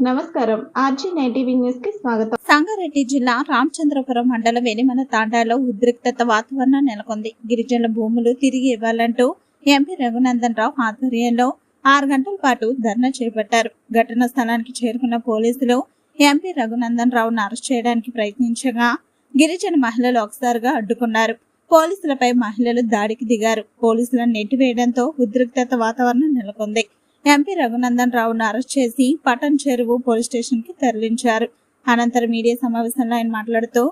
నమస్కారం. ఆర్జీ నైటీవీ న్యూస్కి స్వాగతం. సంగారెడ్డి జిల్లా రామచంద్రపురం మండల వెలిమల తాండాలో ఉద్రిక్తత వాతావరణం నెలకొంది. గిరిజనుల భూములు తిరిగి ఇవ్వాలంటూ ఎంపీ రఘునందన్ రావు ఆధ్వర్యంలో ఆరు గంటల పాటు ధర్నా చేపట్టారు. ఘటనా స్థలానికి చేరుకున్న పోలీసులు ఎంపీ రఘునందన్ రావును అరెస్ట్ చేయడానికి ప్రయత్నించగా గిరిజన మహిళలు ఒకసారిగా అడ్డుకున్నారు. పోలీసులపై మహిళలు దాడికి దిగారు. పోలీసులను నెట్టివేయడంతో ఉద్రిక్తత వాతావరణం నెలకొంది. ఎంపీ రఘునందన్ రావును అరెస్ట్ చేసి పటన్ చెరువు పోలీస్ స్టేషన్కి తరలించారు. అనంతరం మీడియా సమావేశంలో ఆయన మాట్లాడుతూ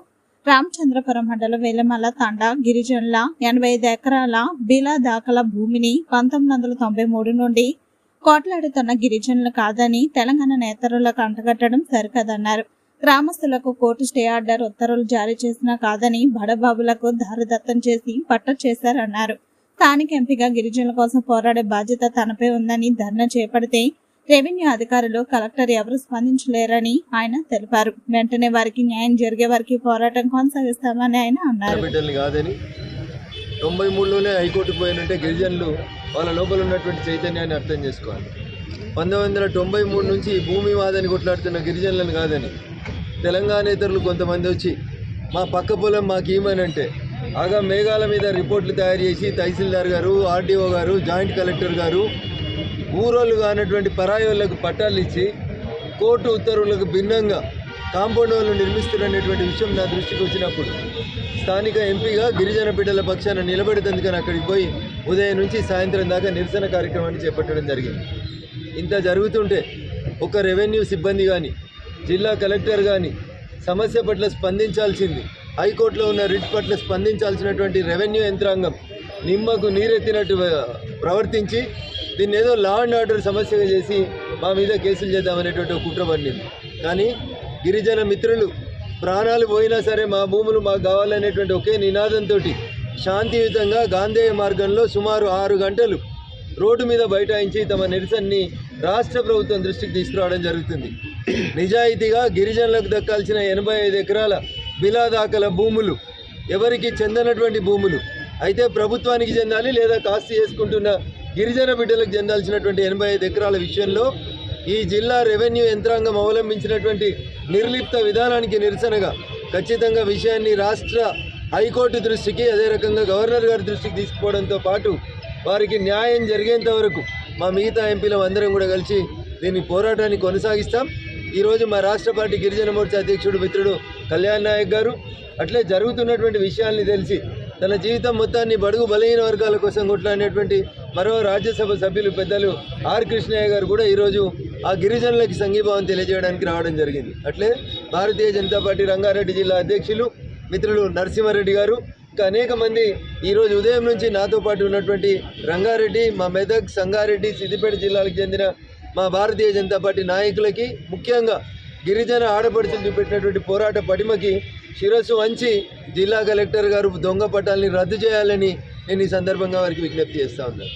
రామచంద్రపురం మండలం వేలమల్ల తండా గిరిజనుల ఎనభై ఐదు ఎకరాల బిలా దాఖల భూమిని పంతొమ్మిది వందల తొంభై మూడు నుండి కోట్లాడుతున్న గిరిజనులు కాదని తెలంగాణ నేతరులకు అంటగట్టడం సరికాదన్నారు. గ్రామస్తులకు కోర్టు స్టే ఆర్డర్ ఉత్తర్వులు జారీ చేసినా కాదని బడబాబులకు దారిదత్తం చేసి పట్ట చేశారన్నారు. స్థానిక ఎంపీగా గిరిజనుల కోసం పోరాడే బాధ్యత తనపై ఉందని ధర్నా చేపడితే రెవెన్యూ అధికారులు కలెక్టర్ ఎవరు స్పందించలేరని ఆయన తెలిపారు. వెంటనే వారికి న్యాయం జరిగే వారికి పోరాటం కొనసాగిస్తామని ఆయన అన్నారు. కాదని తొంభై మూడులోనే హైకోర్టు పోయినంటే గిరిజనులు వాళ్ళ లోపల ఉన్నటువంటి చైతన్యాన్ని అర్థం చేసుకోవాలి. పంతొమ్మిది వందల తొంభై మూడు నుంచి భూమి వాదని కొట్లాడుతున్న గిరిజనులను కాదని తెలంగాణ ఇతరులు కొంతమంది వచ్చి మా పక్క పొలం మాకు ఇవ్వమనంటే ఆగా మేఘాల మీద రిపోర్ట్లు తయారు చేసి తహసీల్దార్ గారు ఆర్డీఓ గారు జాయింట్ కలెక్టర్ గారు ఊరోళ్ళు కానటువంటి పరాయి వాళ్ళకు పట్టాలు ఇచ్చి కోర్టు ఉత్తర్వులకు భిన్నంగా కాంపౌండ్ వాళ్ళు నిర్మిస్తున్నటువంటి విషయం నా దృష్టికి వచ్చినప్పుడు స్థానిక ఎంపీగా గిరిజన బిడ్డల పక్షాన నిలబెడుతుందుకని అక్కడికి పోయి ఉదయం నుంచి సాయంత్రం దాకా నిరసన కార్యక్రమాన్ని చేపట్టడం జరిగింది. ఇంత జరుగుతుంటే ఒక రెవెన్యూ సిబ్బంది కానీ జిల్లా కలెక్టర్ కానీ సమస్య పట్ల స్పందించాల్సింది హైకోర్టులో ఉన్న రిట్ పట్ల స్పందించాల్సినటువంటి రెవెన్యూ యంత్రాంగం నిమ్మకు నీరెత్తినట్టు ప్రవర్తించి దీన్ని ఏదో లా అండ్ ఆర్డర్ సమస్యగా చేసి మా మీద కేసులు చేద్దామనేటువంటి కుట్ర పండింది కానీ గిరిజన మిత్రులు ప్రాణాలు పోయినా సరే మా భూములు మాకు కావాలనేటువంటి ఒకే నినాదంతో శాంతియుతంగా గాంధేయ మార్గంలో సుమారు ఆరు గంటలు రోడ్డు మీద బైఠాయించి తమ నిరసనని రాష్ట్ర ప్రభుత్వం దృష్టికి తీసుకురావడం జరుగుతుంది. నిజాయితీగా గిరిజనులకు దక్కాల్సిన ఎనభై ఐదు ఎకరాల బిలాదాకల భూములు. ఎవరికి చెందనటువంటి భూములు. అయితే ప్రభుత్వానికి చెందాలి లేదా కాస్త చేసుకుంటున్న గిరిజన బిడ్డలకు చెందాల్సినటువంటి ఎనభై ఐదు ఎకరాల విషయంలో ఈ జిల్లా రెవెన్యూ యంత్రాంగం అవలంబించినటువంటి నిర్లిప్త విధానానికి నిరసనగా ఖచ్చితంగా విషయాన్ని రాష్ట్ర హైకోర్టు దృష్టికి అదే రకంగా గవర్నర్ గారి దృష్టికి తీసుకుపోవడంతో పాటు వారికి న్యాయం జరిగేంత వరకు మా మిగతా ఎంపీలం అందరం కూడా కలిసి దీన్ని పోరాటాన్ని కొనసాగిస్తాం. ఈరోజు మా రాష్ట్ర పార్టీ గిరిజన మోర్చా అధ్యక్షుడు మిత్రుడు కళ్యాణ్ నాయక్ గారు అట్లే జరుగుతున్నటువంటి విషయాల్ని తెలిసి తన జీవితం మొత్తాన్ని బడుగు బలహీన వర్గాల కోసం కొట్లాడినటువంటి మరో రాజ్యసభ సభ్యులు పెద్దలు ఆర్ కృష్ణయ్య గారు కూడా ఈరోజు ఆ గిరిజనులకి సంఘీభావం తెలియజేయడానికి రావడం జరిగింది. అట్లే భారతీయ జనతా పార్టీ రంగారెడ్డి జిల్లా అధ్యక్షులు మిత్రులు నరసింహారెడ్డి గారు ఇంకా అనేక మంది ఈరోజు ఉదయం నుంచి నాతో పాటు ఉన్నటువంటి రంగారెడ్డి మా మెదక్ సంగారెడ్డి సిద్దిపేట జిల్లాలకు చెందిన మా భారతీయ జనతా పార్టీ నాయకులకి ముఖ్యంగా గిరిజన ఆడపడుచులు చూపెట్టినటువంటి పోరాట పటిమకి శిరస్సు వంచి జిల్లా కలెక్టర్ గారు దొంగ పట్టాలని రద్దు చేయాలని నేను ఈ సందర్భంగా వారికి విజ్ఞప్తి చేస్తా ఉన్నాను.